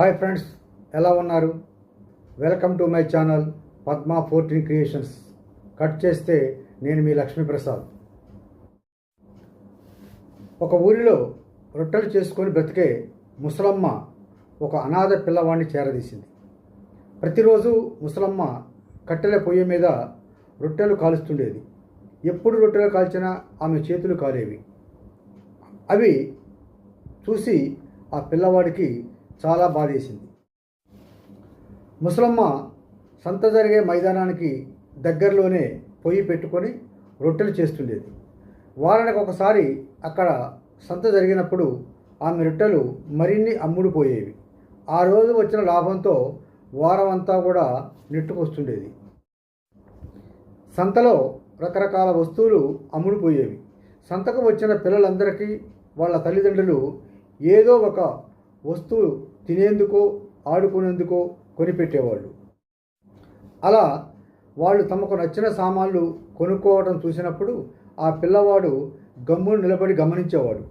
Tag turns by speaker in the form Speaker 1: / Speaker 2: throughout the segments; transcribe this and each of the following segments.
Speaker 1: Hi friends ఎలా ఉన్నారు? Welcome to my channel Padma fourteen creations. Cut చేస్తే నేను మీ లక్ష్మీప్రసాద్. ఒక ఊరిలో రొట్టెలు చేసుకొని బ్రతికే ముసలమ్మ ఒక అనాథ పిల్లవాడిని చేరదీసింది. ప్రతిరోజు ముసలమ్మ కట్టెల పొయ్యి మీద రొట్టెలు కాలుస్తుండేది. ఎప్పుడు రొట్టెలు కాల్చినా ఆమె చేతులు కాలేవి. అవి చూసి ఆ పిల్లవాడికి చాలా బాధేసింది ముసలమ్మ సంత జరిగే మైదానానికి దగ్గరలోనే పొయ్యి పెట్టుకొని రొట్టెలు చేస్తుండేది. వారానికి ఒకసారి అక్కడ సంత జరిగినప్పుడు ఆమె రొట్టెలు మరిన్ని అమ్ముడుపోయేవి. ఆ రోజు వచ్చిన లాభంతో వారం అంతా కూడా నెట్టుకొస్తుండేది. సంతలో రకరకాల వస్తువులు అమ్ముడుపోయేవి. సంతకు వచ్చిన పిల్లలందరికీ వాళ్ళ తల్లిదండ్రులు ఏదో ఒక వస్తువు తినేందుకో ఆడుకునేందుకో కొనిపెట్టేవాళ్ళు. అలా వాళ్ళు తమకు నచ్చిన సామాన్లు కొనుక్కోవడం చూసినప్పుడు ఆ పిల్లవాడు గమ్మును నిలబడి గమనించేవాడు.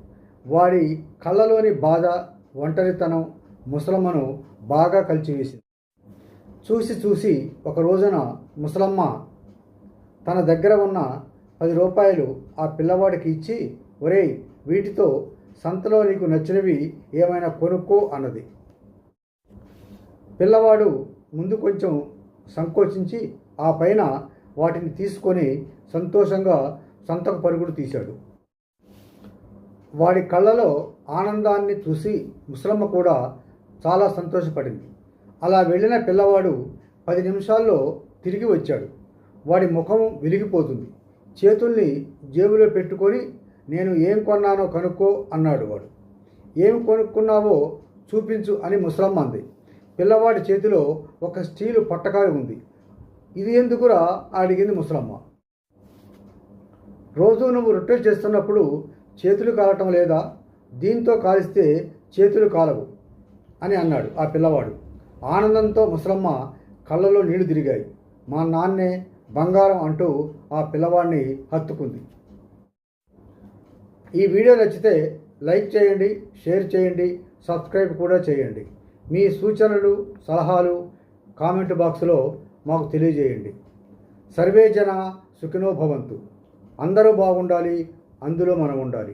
Speaker 1: వాడి కళ్ళలోని బాధ ఒంటరితనం ముసలమ్మను బాగా కలిచివేసింది. చూసి చూసి ఒక రోజున ముసలమ్మ తన దగ్గర ఉన్న పది రూపాయలు ఆ పిల్లవాడికి ఇచ్చి ఒరేయ్ వీటితో సంతలో నీకు నచ్చినవి ఏమైనా కొనుక్కో అన్నది. పిల్లవాడు ముందు కొంచెం సంకోచించి ఆ పైన వాటిని తీసుకొని సంతోషంగా సంతకు పరుగులు తీశాడు. వాడి కళ్ళలో ఆనందాన్ని చూసి ముసలమ్మ కూడా చాలా సంతోషపడింది. అలా వెళ్ళిన పిల్లవాడు పది నిమిషాల్లో తిరిగి వచ్చాడు. వాడి ముఖం వెలిగిపోతుంది చేతుల్ని జేబులో పెట్టుకొని నేను ఏం కొన్నానో కనుక్కో అన్నాడు వాడు. ఏం కొనుక్కున్నావో చూపించు అని ముసలమ్మంది పిల్లవాడి చేతిలో ఒక స్టీలు పట్టకాయ ఉంది. ఇది ఎందుకురా అడిగింది ముసలమ్మ. రోజు నువ్వు రొట్టెలు చేస్తున్నప్పుడు చేతులు కాలటం లేదా? దీంతో కాలిస్తే చేతులు కాలవు అని అన్నాడు ఆ పిల్లవాడు. ఆనందంతో ముసలమ్మ కళ్ళలో నీళ్ళు తిరిగాయి. మా నాన్నే బంగారం అంటూ ఆ పిల్లవాడిని హత్తుకుంది. ఈ వీడియో నచ్చితే లైక్ చేయండి షేర్ చేయండి సబ్స్క్రైబ్ కూడా చేయండి. మీ సూచనలు సలహాలు కామెంట్ బాక్స్లో మాకు తెలియజేయండి. సర్వే జన సుఖినో భవంతు. అందరూ బాగుండాలి అందులో మనం ఉండాలి.